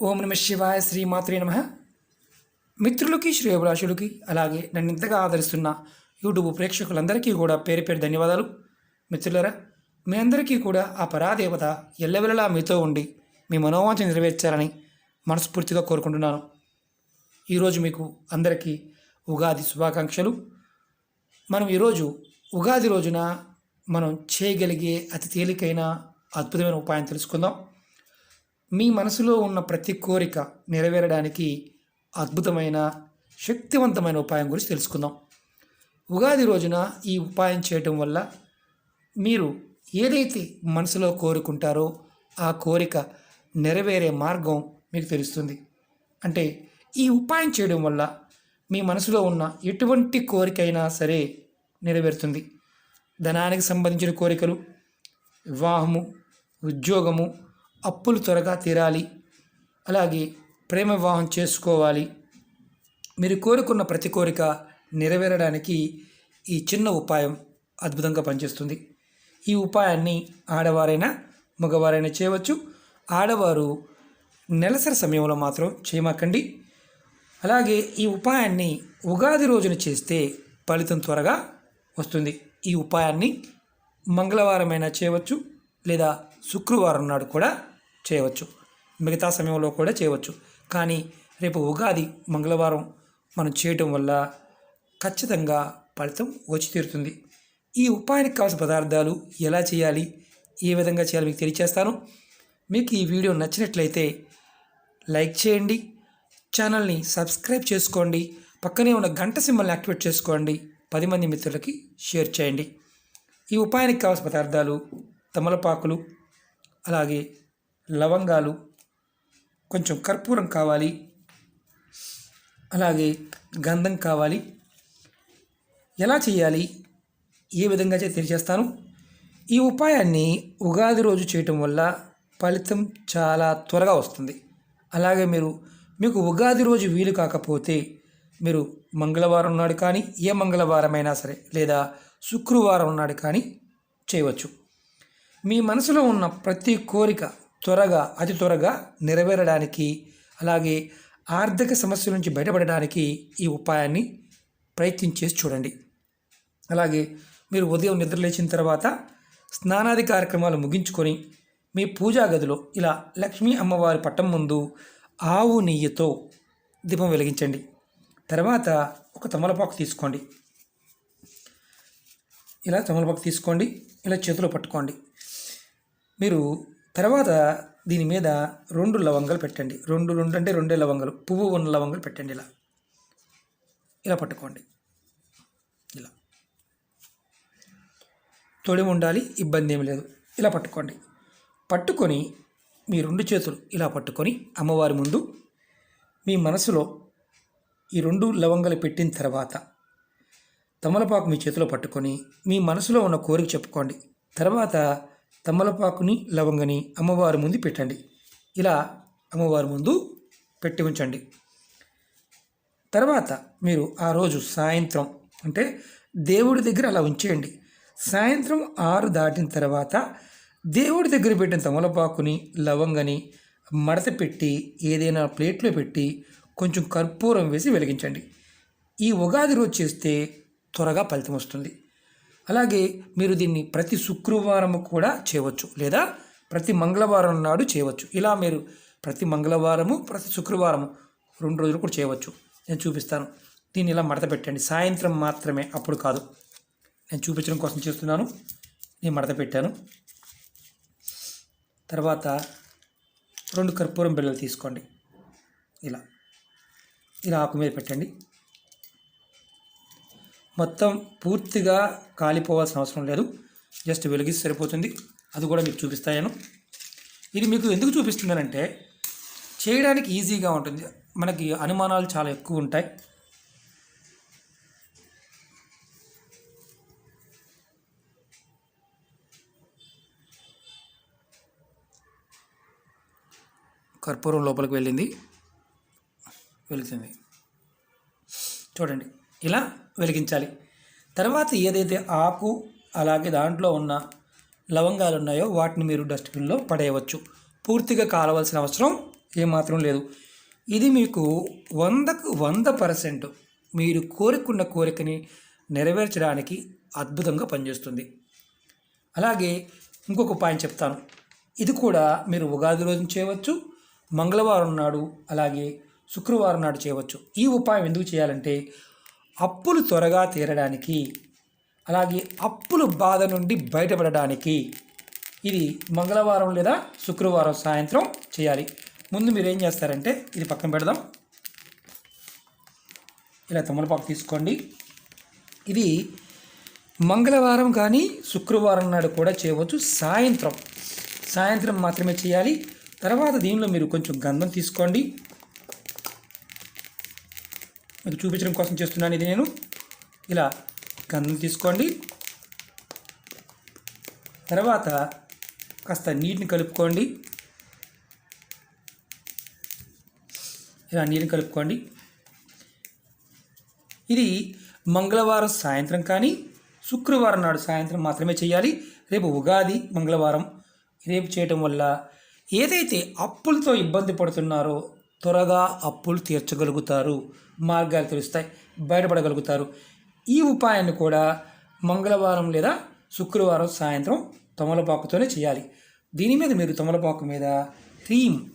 ఓం నమ శివాయ శ్రీమాత్రే నమ. మిత్రులకి శ్రేయభిలాషులకి అలాగే నన్ను ఇంతగా ఆదరిస్తున్న యూట్యూబ్ ప్రేక్షకులందరికీ కూడా పేరు పేరు ధన్యవాదాలు. మిత్రులరా మీ అందరికీ కూడా ఆ పరాదేవత ఎల్లవెల్లలా మీతో ఉండి మీ మనోవాంఛ నెరవేర్చాలని మనస్ఫూర్తిగా కోరుకుంటున్నాను. ఈరోజు మీకు అందరికీ ఉగాది శుభాకాంక్షలు. మనం ఈరోజు ఉగాది రోజున మనం చేయగలిగే అతి తేలికైన అద్భుతమైన ఉపాయం తెలుసుకుందాం. మీ మనసులో ఉన్న ప్రతి కోరిక నెరవేరడానికి అద్భుతమైన శక్తివంతమైన ఉపాయం గురించి తెలుసుకుందాం. ఉగాది రోజున ఈ ఉపాయం చేయటం వల్ల మీరు ఏదైతే మనసులో కోరుకుంటారో ఆ కోరిక నెరవేరే మార్గం మీకు తెలుస్తుంది. అంటే ఈ ఉపాయం చేయడం వల్ల మీ మనసులో ఉన్న ఎటువంటి కోరికైనా సరే నెరవేరుతుంది. ధనానికి సంబంధించిన కోరికలు వివాహము ఉద్యోగము అప్పులు త్వరగా తీరాలి. అలాగే ప్రేమ వివాహం చేసుకోవాలి. మీరు కోరుకున్న ప్రతి కోరిక నెరవేరడానికి ఈ చిన్న ఉపాయం అద్భుతంగా పనిచేస్తుంది. ఈ ఉపాయాన్ని ఆడవారైనా మగవారైనా చేయవచ్చు. ఆడవారు నెలసరి సమయంలో మాత్రం చేయమాకండి. అలాగే ఈ ఉపాయాన్ని ఉగాది రోజున చేస్తే ఫలితం త్వరగా వస్తుంది. ఈ ఉపాయాన్ని మంగళవారమైనా చేయవచ్చు లేదా శుక్రవారం నాడు కూడా చేయవచ్చు. మిగతా సమయంలో కూడా చేయవచ్చు. కానీ రేపు ఉగాది మంగళవారం మనం చేయటం వల్ల ఖచ్చితంగా ఫలితం వచ్చి తీరుతుంది. ఈ ఉపాయానికి కావాల్సిన పదార్థాలు ఎలా చేయాలి? ఏ విధంగా చేయాలి మీకు తెలియచేస్తాను. మీకు ఈ వీడియో నచ్చినట్లయితే లైక్ చేయండి. ఛానల్ని సబ్స్క్రైబ్ చేసుకోండి. పక్కనే ఉన్న గంట సింబల్ని యాక్టివేట్ చేసుకోండి. పది మంది మిత్రులకి షేర్ చేయండి. ఈ ఉపాయానికి కావాల్సిన పదార్థాలు తమలపాకులు అలాగే లవంగాలు కొంచెం కర్పూరం కావాలి. అలాగే గంధం కావాలి. ఎలా చేయాలి? ఏ విధంగా తెలియజేస్తాను. ఈ ఉపాయాన్ని ఉగాది రోజు చేయటం వల్ల ఫలితం చాలా త్వరగా వస్తుంది. అలాగే మీరు మీకు ఉగాది రోజు వీలు కాకపోతే మీరు మంగళవారం నాడు కానీ ఏ మంగళవారమైనా సరే లేదా శుక్రవారం నాడు కానీ చేయవచ్చు. మీ మనసులో ఉన్న ప్రతి కోరిక త్వరగా అతి త్వరగా నెరవేరడానికి అలాగే ఆర్థిక సమస్యల నుంచి బయటపడడానికి ఈ ఉపాయాన్ని ప్రయత్నించేసి చూడండి. అలాగే మీరు ఉదయం నిద్ర లేచిన తర్వాత స్నానాది కార్యక్రమాలు ముగించుకొని మీ పూజా గదిలో ఇలా లక్ష్మీ అమ్మవారి పట్టం ముందు ఆవు నెయ్యితో దీపం వెలిగించండి. తర్వాత ఒక తమలపాకు తీసుకోండి. ఇలా తమలపాకు తీసుకోండి. ఇలా చేతిలో పట్టుకోండి. మీరు తర్వాత దీని మీద రెండు లవంగాలు పెట్టండి. రెండు రెండు అంటే రెండే లవంగాలు. పువ్వు ఉన్న లవంగాలు పెట్టండి ఇలా. ఇలా పట్టుకోండి. ఇలా. తొడిమి ఉండాలి ఇబ్బంది ఏమి లేదు. ఇలా పట్టుకోండి. పట్టుకొని మీ రెండు చేతులు ఇలా పట్టుకొని అమ్మవారి ముందు మీ మనసులో ఈ రెండు లవంగాలు పెట్టిన తర్వాత తమలపాకు మీ చేతిలో పట్టుకొని మీ మనసులో ఉన్న కోరిక చెప్పుకోండి. తర్వాత తమలపాకుని లవంగని అమ్మవారి ముందు పెట్టండి. ఇలా అమ్మవారి ముందు పెట్టి ఉంచండి. తర్వాత మీరు ఆ రోజు సాయంత్రం అంటే దేవుడి దగ్గర అలా ఉంచేయండి. సాయంత్రం ఆరు దాటిన తర్వాత దేవుడి దగ్గర పెట్టిన తమలపాకుని లవంగని మడత పెట్టి ఏదైనా ప్లేట్లో పెట్టి కొంచెం కర్పూరం వేసి వెలిగించండి. ఈ ఉగాది రోజు చేస్తే త్వరగా ఫలితం వస్తుంది. అలాగే మీరు దీన్ని ప్రతి శుక్రవారం కూడా చేయవచ్చు లేదా ప్రతి మంగళవారం నాడు చేయవచ్చు. ఇలా మీరు ప్రతి మంగళవారము ప్రతి శుక్రవారము రెండు రోజులు కూడా చేయవచ్చు. నేను చూపిస్తాను. దీన్ని ఇలా మడత పెట్టండి. సాయంత్రం మాత్రమే అప్పుడు కాదు. నేను చూపించడం కోసం చేస్తున్నాను. నేను మడత పెట్టాను. తర్వాత రెండు కర్పూరం బిళ్ళలు తీసుకోండి. ఇలా. ఇలా ఆకు మీద పెట్టండి. మొత్తం పూర్తిగా కాలిపోవాల్సిన అవసరం లేదు. జస్ట్ వెలిగిస్తే సరిపోతుంది. అది కూడా మీకు చూపిస్తాను. ఇది మీకు ఎందుకు చూపిస్తుందనంటే చేయడానికి ఈజీగా ఉంటుంది. మనకి అనుమానాలు చాలా ఎక్కువ ఉంటాయి. కర్పూరం లోపలికి వెళ్ళింది. వెళుతుంది చూడండి. ఇలా వెలిగించాలి. తర్వాత ఏదైతే ఆకు అలాగే దాంట్లో ఉన్న లవంగాలు ఉన్నాయో వాటిని మీరు డస్ట్బిన్లో పడేయవచ్చు. పూర్తిగా కాలవలసిన అవసరం ఏమాత్రం లేదు. ఇది మీకు వందకు వంద పర్సెంట్ మీరు కోరుకున్న కోరికని నెరవేర్చడానికి అద్భుతంగా పనిచేస్తుంది. అలాగే ఇంకొక పాయింట్ చెప్తాను. ఇది కూడా మీరు ఉగాది రోజు చేయవచ్చు మంగళవారం నాడు అలాగే శుక్రవారం నాడు చేయవచ్చు. ఈ ఉపాయం ఎందుకు చేయాలంటే అప్పులు త్వరగా తీరడానికి అలాగే అప్పుల బాధ నుండి బయటపడడానికి ఇది మంగళవారం లేదా శుక్రవారం సాయంత్రం చేయాలి. ముందు మీరు ఏం చేస్తారంటే ఇది పక్కన పెడదాం. ఇలా తమలపాకు తీసుకోండి. ఇది మంగళవారం కానీ శుక్రవారం నాడు కూడా చేయవచ్చు. సాయంత్రం సాయంత్రం మాత్రమే చేయాలి. తర్వాత దీనిలో మీరు కొంచెం గంధం తీసుకోండి. మీకు చూపించడం కోసం చేస్తున్నాను. ఇది నేను ఇలా గంధం తీసుకోండి. తర్వాత కాస్త నీటిని కలుపుకోండి. ఇలా నీటిని కలుపుకోండి. ఇది మంగళవారం సాయంత్రం కానీ శుక్రవారం నాడు సాయంత్రం మాత్రమే చేయాలి. రేపు ఉగాది మంగళవారం. రేపు చేయటం వల్ల ఏదైతే అప్పులతో ఇబ్బంది పడుతున్నారో త్వరగా అప్పులు తీర్చగలుగుతారు. మార్గాలు తెలుస్తాయి. బయటపడగలుగుతారు. ఈ ఉపాయాన్ని కూడా మంగళవారం లేదా శుక్రవారం సాయంత్రం తమలపాకుతోనే చేయాలి. దీని మీద మీరు తమలపాకు మీద హ్రీం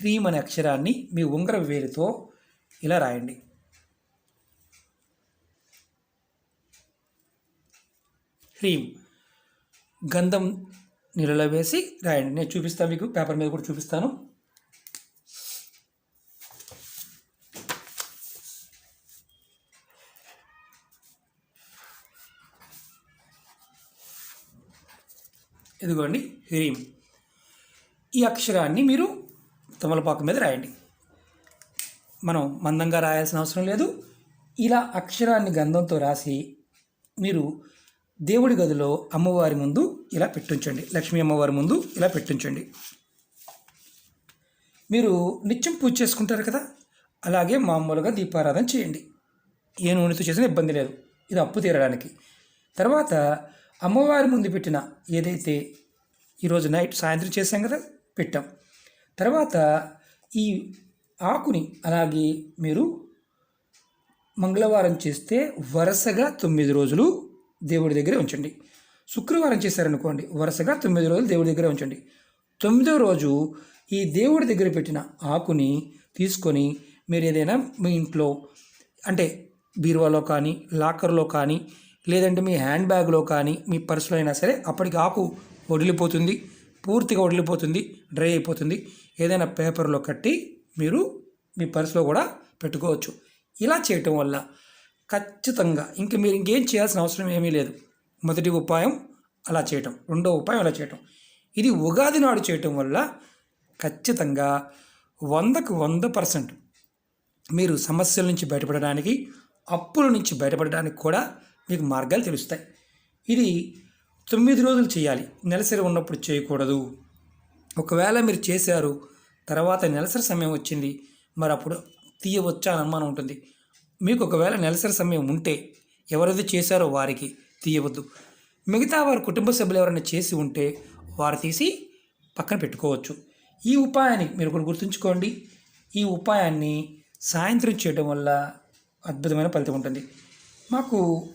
హ్రీం అనే అక్షరాన్ని మీ ఉంగర వేలితో ఇలా రాయండి. హ్రీం గంధం నీళ్ళలో వేసి రాయండి. నేను చూపిస్తాను మీకు పేపర్ మీద కూడా చూపిస్తాను. ఇదిగోండి హ్రీం ఈ అక్షరాన్ని మీరు తమలపాకు మీద రాయండి. మనం మందంగా రాయాల్సిన అవసరం లేదు. ఇలా అక్షరాన్ని గంధంతో రాసి మీరు దేవుడి గదిలో అమ్మవారి ముందు ఇలా పెట్టించండి. లక్ష్మీ అమ్మవారి ముందు ఇలా పెట్టించండి. మీరు నిత్యం పూజ చేసుకుంటారు కదా అలాగే మామూలుగా దీపారాధన చేయండి. ఏ నూనెతో చేసినా ఇబ్బంది లేదు. ఇది అప్పు తీరడానికి. తర్వాత అమ్మవారి ముందు పెట్టిన ఏదైతే ఈరోజు నైట్ సాయంత్రం చేసాం కదా పెట్టాం. తర్వాత ఈ ఆకుని అలాగే మీరు మంగళవారం చేస్తే వరుసగా తొమ్మిది రోజులు దేవుడి దగ్గరే ఉంచండి. శుక్రవారం చేశారనుకోండి వరుసగా తొమ్మిది రోజులు దేవుడి దగ్గరే ఉంచండి. తొమ్మిదో రోజు ఈ దేవుడి దగ్గర పెట్టిన ఆకుని తీసుకొని మీరు ఏదైనా మీ ఇంట్లో అంటే బీరువాలో కానీ లాకర్లో కానీ లేదంటే మీ హ్యాండ్ బ్యాగ్లో కానీ మీ పర్సులో అయినా సరే అప్పటికి ఆకు వడిలిపోతుంది పూర్తిగా వడిలిపోతుంది డ్రై అయిపోతుంది. ఏదైనా పేపర్లో కట్టి మీరు మీ పర్సులో కూడా పెట్టుకోవచ్చు. ఇలా చేయటం వల్ల ఖచ్చితంగా ఇంక మీరు ఇంకేం చేయాల్సిన అవసరం ఏమీ లేదు. మొదటి ఉపాయం అలా చేయటం రెండో ఉపాయం అలా చేయటం. ఇది ఉగాది నాడు చేయటం వల్ల ఖచ్చితంగా వందకు వంద పర్సెంట్ మీరు సమస్యల నుంచి బయటపడడానికి అప్పుల నుంచి బయటపడడానికి కూడా మీకు మార్గాలు తెలుస్తాయి. ఇది తొమ్మిది రోజులు చేయాలి. నెలసరి ఉన్నప్పుడు చేయకూడదు. ఒకవేళ మీరు చేశారు తర్వాత నెలసరి సమయం వచ్చింది మరి అప్పుడు తీయవచ్చా అని అనుమానం ఉంటుంది. మీకు ఒకవేళ నెలసరి సమయం ఉంటే ఎవరైతే చేశారో వారికి తీయవద్దు. మిగతా వారి కుటుంబ సభ్యులు ఎవరైనా చేసి ఉంటే వారు తీసి పక్కన పెట్టుకోవచ్చు. ఈ ఉపాయాన్ని మీరు ఒకటి గుర్తుంచుకోండి. ఈ ఉపాయాన్ని సాయంత్రం చేయడం వల్ల అద్భుతమైన ఫలితం ఉంటుంది. మాకు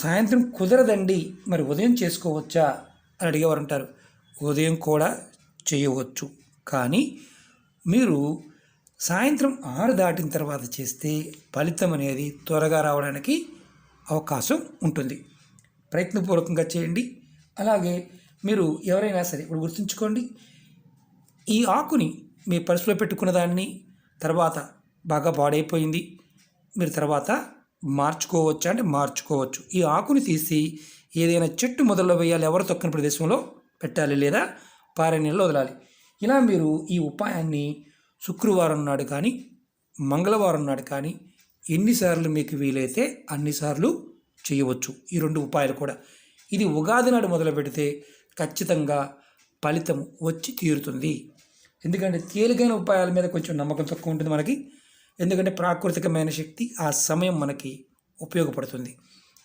సాయంత్రం కుదరదండి మరి ఉదయం చేసుకోవచ్చా? అని అడిగేవారు అంటారు ఉదయం కూడా చేయవచ్చు. కానీ మీరు సాయంత్రం ఆరు దాటిన తర్వాత చేస్తే ఫలితం అనేది త్వరగా రావడానికి అవకాశం ఉంటుంది. ప్రయత్నపూర్వకంగా చేయండి. అలాగే మీరు ఎవరైనా సరే ఇప్పుడు గుర్తుంచుకోండి ఈ ఆకుని మీ పర్సులో పెట్టుకున్న దాన్ని తర్వాత బాగా పాడైపోయింది. మీరు తర్వాత మార్చుకోవచ్చు అంటే మార్చుకోవచ్చు. ఈ ఆకుని తీసి ఏదైనా చెట్టు మొదల్లో వేయాలి ఎవరు తొక్కని ప్రదేశంలో పెట్టాలి లేదా పారే నీళ్ళు వదలాలి. ఇలా మీరు ఈ ఉపాయాన్ని శుక్రవారం నాడు కానీ మంగళవారం నాడు కానీ ఎన్నిసార్లు మీకు వీలైతే అన్నిసార్లు చేయవచ్చు ఈ రెండు ఉపాయాలు కూడా. ఇది ఉగాది నాడు మొదలు పెడితే ఖచ్చితంగా ఫలితం వచ్చి తీరుతుంది. ఎందుకంటే తేలికైన ఉపాయాల మీద కొంచెం నమ్మకం తక్కువ ఉంటుంది మనకి. ఎందుకంటే ప్రాకృతికమైన శక్తి ఆ సమయం మనకి ఉపయోగపడుతుంది.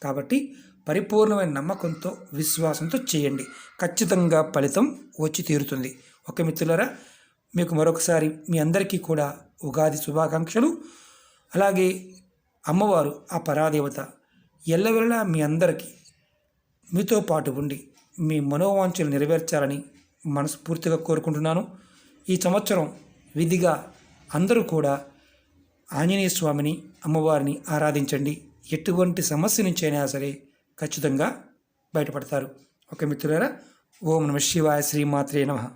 కాబట్టి పరిపూర్ణమైన నమ్మకంతో విశ్వాసంతో చేయండి. ఖచ్చితంగా ఫలితం వచ్చి తీరుతుంది. ఒక మిత్రులరా మీకు మరొకసారి మీ అందరికీ కూడా ఉగాది శుభాకాంక్షలు. అలాగే అమ్మవారు ఆ పరాదేవత ఎల్లవెల్లా మీ అందరికీ మీతో పాటు ఉండి మీ మనోవాంఛలు నెరవేర్చాలని మనస్ఫూర్తిగా కోరుకుంటున్నాను. ఈ సంవత్సరం విధిగా అందరూ కూడా ఆంజనేయ స్వామిని అమ్మవారిని ఆరాధించండి. ఎటువంటి సమస్య నుంచి అయినా సరే ఖచ్చితంగా బయటపడతారు. ఓకే మిత్రులారా ఓం నమ శివాయ శ్రీమాత్రే నమ.